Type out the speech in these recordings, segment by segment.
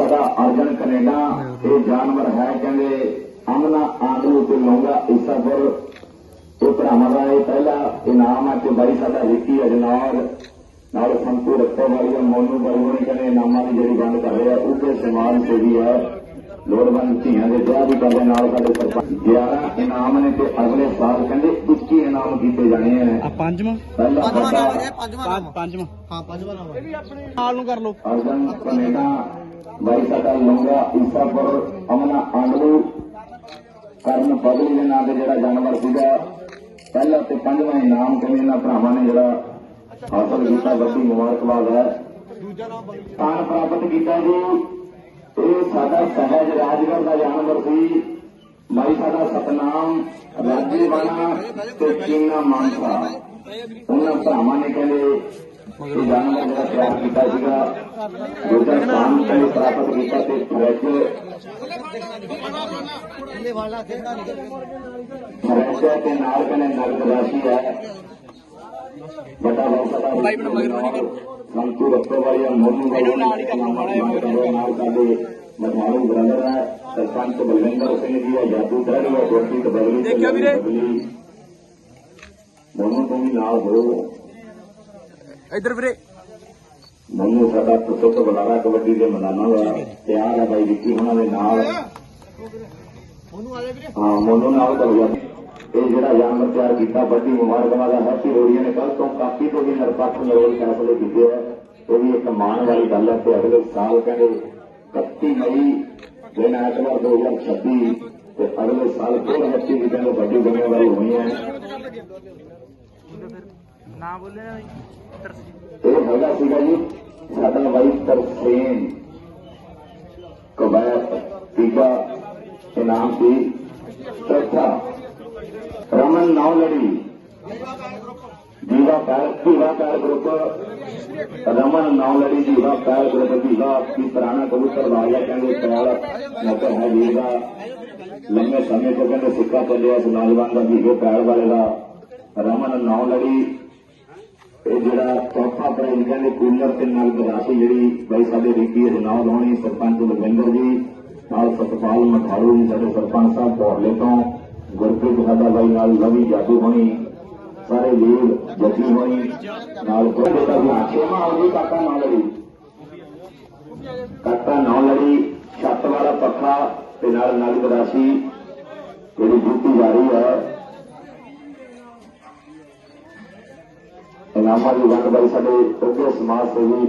ਸਾਡਾ ਅਰਜਨ ਕੈਨੇਡਾ ਇਹ ਜਾਨਵਰ ਹੈ ਕਹਿੰਦੇ ਅਮਨਾ ਆਂਗਲੂ ਤੇ ਲੌਂਗਾ ਇਸਾਪੁਰ ਇਹ ਭਰਾਵਾਂ ਦਾ ਇਹ ਪਹਿਲਾ ਇਨਾਮ ਹੈ ਕਿ ਬਾਈ ਸਾਡਾ ਵਿੱਕੀ ਅਜਨੌਰ ਨਾਲ ਸੰਤੂ ਰੱਖੋ ਵਾਲੀ ਮੋਨੂ ਬਰਗੋਣੀ ਕਹਿੰਦੇ ਇਨਾਮਾਂ ਦੀ ਜਿਹੜੀ ਵੰਡ ਕਰ ਰਿਹਾ ਉਹ ਤੇ ਸਮਾਜ ਸੇਵੀ ਹੈ। ਲੋੜਵੰਦ ਧੀਆਂ ਦੇ ਵਿਆਹ ਵੀ ਕਰਦੇ ਨਾਲ ਸਾਡੇ ਸਰਪੰਚ। 11 ਇਨਾਮ ਨੇ ਤੇ ਅਗਲੇ ਸਾਲ ਕਹਿੰਦੇ 21 ਇਨਾਮ ਕੀਤੇ ਜਾਣੇ ਆ ਆ ਪੰਜਵਾਂ? ਪੰਜਵਾਂ ਵੱਡਾ ਨਾਮ ਹੈ ਪੰਜਵਾਂ ਨਾਮ। ਪੰਜ- ਪੰਜਵਾਂ। ਹਾਂ ਪੰਜਵਾਂ ਨਾਮ ਹੈ। ਨਾਲ ਨੂੰ ਕਰ ਲਓ। ਅਰਜਨ ਕੈਨੇਡਾ ਬਾਈ ਸਾਡਾ ਲੰਗਾ ਈਸਾਪੁਰ ਅਮਨਾ ਆਂਗਲੂ ਕਰਨ ਪਗਲੀ ਦੇ ਨਾਂ ਤੇ ਜਿਹੜਾ ਜਾਨਵਰ ਸੀਗਾ, ਪਹਿਲਾ ਤੇ ਪੰਜਵਾਂ ਇਨਾਮ ਕਹਿੰਦੇ ਇਹਨਾਂ ਭਰਾਵਾਂ ਨੇ ਜਿਹੜਾ ਹਾਸਲ ਕੀਤਾ, ਵੱਡੀ ਮੁਬਾਰਕਬਾਦ ਹੈ। ਸਥਾਨ ਪ੍ਰਾਪਤ ਕੀਤਾ ਜੀ। ਇਹ ਸਾਡਾ ਸਹਿਜ ਰਾਜਗੜ ਦਾ ਜਾਨਵਰ ਸੀ। ਬਾਈ ਸਾਡਾ ਸਤਨਾਮ ਰਾਜੇਵਾਲਾ ਤੇ ਚੀਨਾ ਮਾਨਸਾ ਉਹਨਾਂ ਭਰਾਵਾਂ ਨੇ ਕਹਿੰਦੇ ਇਹ ਜਾਨਵਰ ਜਿਹੜਾ ਤਿਆਰ ਕੀਤਾ ਸੀਗਾ ਦੂਜਾ ਸਥਾਨ ਕਹਿੰਦੇ ਪ੍ਰਾਪਤ ਕੀਤਾ ਤੇ ਵਾਲਾ ਨਹੀਂ ਫਰੈਸ਼ ਤੇ ਨਾਲ ਨਗਦ ਰਾਸ਼ੀ ਹੈ ਵੱਡਾ ਬਹੁਤ ਬਾਈ ਬਣਾ ਮਗਰ ਬਣੀ ਕਰ। ਸੰਤੂ ਰੱਖੋ ਵਾਲੀ ਮੋਨੂ ਇਹਨੂੰ ਨਾਲ ਹੀ ਕਰਨਾ ਮਾੜਾ ਜਿਹਾ ਮਗਰ। ਨਾਲ ਸਾਡੇ ਮਧਾਰੂ ਬ੍ਰਦਰ ਹੈ ਸਰਪੰਚ ਬਲਵਿੰਦਰ ਸਿੰਘ ਜੀ ਹੈ ਜਾਦੂ ਕਰ ਰਿਹਾ ਗੋਪੀ ਬਦਲੀ ਦੇਖਿਆ ਵੀਰੇ? ਮੋਨੂ ਤੋਂ ਵੀ ਨਾਲ ਹੋ ਇੱਧਰ ਵੀਰੇ। ਮੋਨੂ ਸਾਡਾ ਪੁੱਤ ਬੁਲਾਰਾ ਕਬੱਡੀ ਦੇ ਮੈਦਾਨਾਂ ਦਾ ਤਿਆਰ ਹੈ ਬਾਈ ਵਿੱਕੀ ਉਹਨਾਂ ਦੇ ਨਾਲ। ਉਹਨੂੰ ਆ ਜਾ ਵੀਰੇ। ਹਾਂ ਮੋਨੂ ਨਾਲ ਕਰੂਗਾ ਇਹ ਜਿਹੜਾ ਜਾਨਵਰ ਤਿਆਰ ਕੀਤਾ ਵੱਡੀ ਮੁਬਾਰਕਬਾਦ ਹੈ ਹੈਪੀ ਰੋੜੀਆਂ ਨੇ ਕੱਲ ਤੋਂ ਕਾਪੀ ਤੋਂ ਵੀ ਨਿਰਪੱਖ ਨਿਰੋਲ ਫੈਸਲੇ ਕੀਤੇ ਹੈ ਇਹ ਵੀ ਇੱਕ ਮਾਣ ਵਾਲੀ ਗੱਲ ਹੈ ਤੇ ਅਗਲੇ ਸਾਲ ਕਹਿੰਦੇ 31 ਮਈ ਦਿਨ ਐਤਵਾਰ 2026 ਤੇ ਅਗਲੇ ਸਾਲ ਫਿਰ ਬੱਚੇ ਵੀ ਕਹਿੰਦੇ ਵੱਡੀ ਜ਼ਿੰਮੇਵਾਰੀ ਹੋਣੀ ਹੈ। ਨਾ ਬੋਲੇ ਨਾ ਇਹ ਹੈਗਾ ਸੀਗਾ ਜੀ, ਸਾਡਾ ਬਾਈ ਤਰਸੇਮ ਕਬੈਤ ਤੀਜਾ ਇਨਾਮ ਸੀ, ਚੌਥਾ, ਰਮਨ ਨੌਲੜੀ, ਜੀਵਾ ਪੈਰ ਜੀਵਾ ਪੈਰ ਗਰੁੱਪ ਰਮਨ ਨੌ ਲੜੀ ਜੀਵਾ ਪੈਰ ਗਰੁੱਪ ਜੀਵਾ ਕੀ ਪੁਰਾਣਾ ਕਬੂਤਰ ਲਾਇਆ ਕਹਿੰਦੇ ਪੈਰ ਨਕਰ ਹੈ ਜੀਵਾ। ਲੰਮੇ ਸਮੇਂ ਤੋਂ ਕਹਿੰਦੇ ਸਿੱਕਾ ਚੱਲਿਆ ਇਸ ਨੌਜਵਾਨ ਦਾ ਜੀਵੇ ਪੈਰ ਵਾਲੇ ਦਾ। ਰਮਨ ਨੌ ਲੜੀ ਇਹ ਜਿਹੜਾ ਚੌਥਾ ਪ੍ਰਾਈਜ਼ ਕਹਿੰਦੇ ਕੂਲਰ ਤੇ ਨਗਦ ਰਾਸ਼ੀ ਜਿਹੜੀ ਬਾਈ ਸਾਡੇ ਰਿੱਕੀ ਰਣਾਉ ਲਾਉਣੀ ਸਰਪੰਚ ਲਵਿੰਦਰ ਜੀ, ਨਾਲ ਸਤਪਾਲ ਮਠਾਰੂ ਜੀ, ਸਾਡੇ ਸਰਪੰਚ ਸਾਹਿਬ ਭੋਰਲੇ ਤੋਂ, ਗੁਰਪ੍ਰੀਤ ਸਾਡਾ ਬਾਈ ਨਾਲ ਲਵੀ ਜਾਦੂ ਹੋਣੀ, ਸਾਰੇ ਵੀਰ ਜੱਗੀ ਹੋਣੀ, ਨਾਲ ਕੋਈ ਬੇਟਾ ਵੀ ਆਖੇਮਾ ਹੋ ਕਾਕਾ ਨਾਲ ਲੜੀ ਕਾਕਾ ਨਾਲ ਲੜੀ ਛੱਤ ਵਾਲਾ ਪੱਖਾ ਤੇ ਨਾਲ ਨਗਦ ਰਾਸ਼ੀ ਜਿਹੜੀ ਜੁੱਤੀ ਜਾ ਰਹੀ ਹੈ ਇਨਾਮਾਂ ਦੀ ਵੰਡ ਬਾਈ ਸਾਡੇ ਉੱਗੇ ਸਮਾਜ ਸੇਵੀ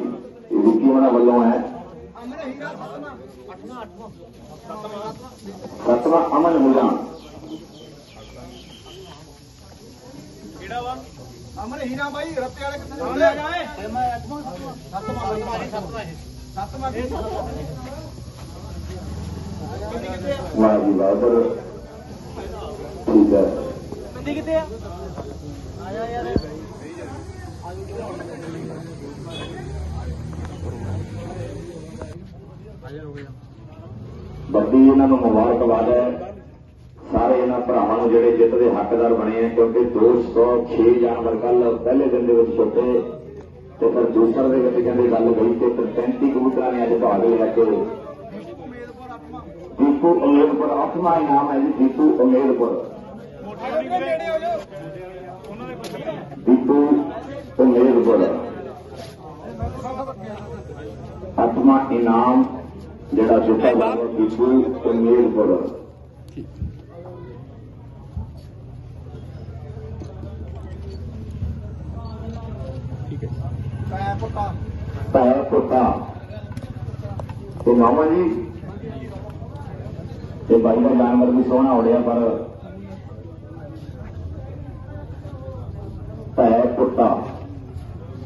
ਵਿੱਕੀ ਉਹਨਾਂ ਵੱਲੋਂ ਹੈ। ਸਤਵਾਂ ਸਤਵਾਂ ਅਮਨ ਮੁਲਾ। ਅਮਰ ਹੀਰਾ ਬਾਈ ਰੱਤੇ ਵਾਲੇ ਕਿੱਥੇ ਨੇ? ਲੈ ਜਾਏ ਸਤਵਾਂ ਬਾਈ ਸਤਵਾਂ ਸਤਵਾਂ ਆ? ਵਾਹ ਜੀ ਵਾਹ ਉਧਰ ਠੀਕ ਹੈ। ਕਿੱਥੇ ਆ? ਆਇਆ ਯਾਰ। ਵੱਡੀ ਇਹਨਾਂ ਨੂੰ ਮੁਬਾਰਕਬਾਦ ਹੈ। ਸਾਰੇ ਇਹਨਾਂ ਭਰਾਵਾਂ ਨੂੰ ਜਿਹੜੇ ਜਿੱਤ ਦੇ ਹੱਕਦਾਰ ਬਣੇ ਆ ਕਿਉਂਕਿ 206 ਜਾਨਵਰ ਕੱਲ ਪਹਿਲੇ ਦਿਨ ਦੇ ਵਿੱਚ ਛੁੱਟੇ ਤੇ ਫਿਰ ਦੂਸਰੇ ਦੇ ਵਿੱਚ ਕਹਿੰਦੇ ਗੱਲ ਗਈ ਤੇ ਫਿਰ 35 ਕਬੂਤਰਾਂ ਨੇ ਅੱਜ ਭਾਗ ਲਿਆ ਕਿ। ਦੀਪੂ ਉਮੇਦਪੁਰ ਅੱਠਵਾਂ ਇਨਾਮ ਹੈ ਜੀ ਦੀਪੂ ਉਮੇਦਪੁਰ ਨੇੜੇ ਹੋ ਜਾਓ ਦੀਪੂ ਇਨਾਮ ਜਿਹੜਾ ਦਿੱਤਾ ਗਿਆ ਦੀਪੂ ਉਮੇਦਪੁਰ ਠੀਕ ਹੈ ਪੈ ਪੁੱਤਾ। ਭੈ ਪੁੱਤਾ ਤੇ ਮਾਮਾ ਜੀ, ਤੇ ਬਾਈ ਦਾ ਜਾਨਵਰ ਵੀ ਸੋਹਣਾ ਉੜਿਆ ਪਰ ਭੈ ਪੁੱਤਾ।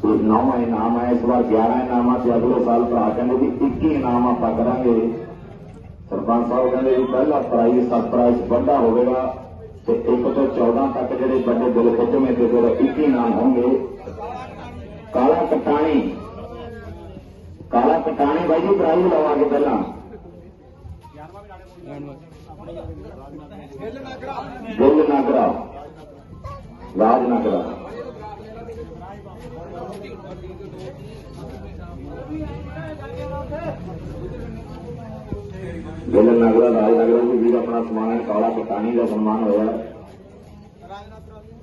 ਇਹ ਨੌਵਾਂ ਇਨਾਮ ਹੈ। ਇਸ ਵਾਰ 11 ਇਨਾਮਾਂ ਤੇ ਅਗਲੇ ਸਾਲ ਭਰਾ ਕਹਿੰਦੇ ਵੀ 21 ਇਨਾਮ ਆਪਾਂ ਕਰਾਂਗੇ। ਸਰਪੰਚ ਸਾਹਿਬ ਕਹਿੰਦੇ ਵੀ ਪਹਿਲਾ ਪ੍ਰਾਈਜ਼ ਸਬ ਪ੍ਰਾਈਜ਼ ਵੱਡਾ ਹੋਵੇਗਾ ਤੇ 1 ਤੋਂ 14 ਤੱਕ ਜਿਹੜੇ ਵੱਡੇ ਦਿਲ ਖਿੱਚਵੇਂ ਤੇ ਫਿਰ 21 ਇਨਾਮ ਹੋਣਗੇ। ਕਾਲਾ ਕਟਾਣੀ। ਕਾਲਾ ਕਟਾਣੀ ਬਾਈ ਜੀ, ਪ੍ਰਾਈਜ਼ ਲਵਾਂਗੇ ਪਹਿਲਾਂ। ਗਿੱਲ ਨਾ ਕਰਾ ਰਾਜ ਨਾ ਕਰਾ ਨਗਰਾ ਰਾਜਨਗਰ ਵੀ ਵੀਰ ਆਪਣਾ ਸਮਾਨ ਹੈ ਕਾਲਾ ਕਟਾਣੀ ਦਾ ਸਨਮਾਨ ਹੋਇਆ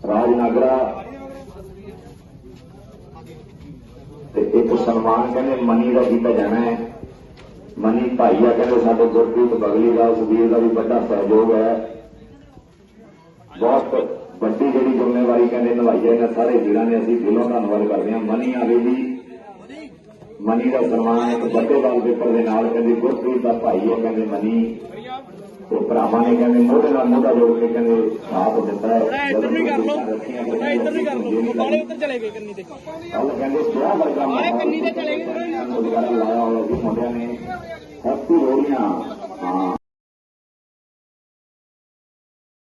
ਰਾਜਨਗਰਾ ਤੇ ਇੱਕ ਸਨਮਾਨ ਕਹਿੰਦੇ ਮਨੀ ਦਾ ਕੀਤਾ ਜਾਣਾ ਹੈ ਮਨੀ ਭਾਈਆ ਕਹਿੰਦੇ ਸਾਡੇ ਗੁਰਪ੍ਰੀਤ ਬਗਲੀ ਦਾ ਉਸ ਵੀਰ ਦਾ ਵੀ ਵੱਡਾ ਸਹਿਯੋਗ ਹੈ ਬਹੁਤ ਵੱਡੀ ਜਿਹੜੀ ਜ਼ਿੰਮੇਵਾਰੀ ਕਹਿੰਦੇ ਨਿਭਾਈ ਹੈ ਇਹਨਾਂ ਸਾਰੇ ਵੀਰਾਂ ਨੇ ਅਸੀਂ ਦਿਲੋਂ ਧੰਨਵਾਦ ਕਰਦੇ ਹਾਂ। ਮਨੀ ਆਵੇ ਜੀ। ਮਨੀ ਦਾ ਸਨਮਾਨ ਇੱਕ ਵੱਡੇ ਵਾਲ ਪੇਪਰ ਦੇ ਨਾਲ ਕਹਿੰਦੇ ਗੁਰਪ੍ਰੀਤ ਦਾ ਭਾਈ ਹੈ ਕਹਿੰਦੇ ਮਨੀ। ਤੇ ਭਰਾਵਾਂ ਨੇ ਕਹਿੰਦੇ ਮੋਢੇ ਨਾਲ ਮੋਢਾ ਜੋੜ ਕੇ ਕਹਿੰਦੇ ਸਾਥ ਦਿੱਤਾ ਹੈ। ਇੱਧਰ ਨਹੀਂ ਕਰ ਲੋ ਇੱਧਰ ਨਹੀਂ ਕਰ ਲੋ ਬਾਲੇ ਉੱਤਰ ਚਲੇ ਗਏ ਕੰਨੀ ਤੇ। ਕੱਲ ਕਹਿੰਦੇ ਸਿਆ ਵਰਗਾ ਮਾਹੌਲ ਕੰਨੀ ਤੇ ਚਲੇ ਗਏ। ਲਾਇਆ ਹੋਇਆ ਸੀ ਮੁੰਡਿਆਂ ਨੇ। ਹੈਪੀ ਹੋੜੀਆਂ ਹਾਂ।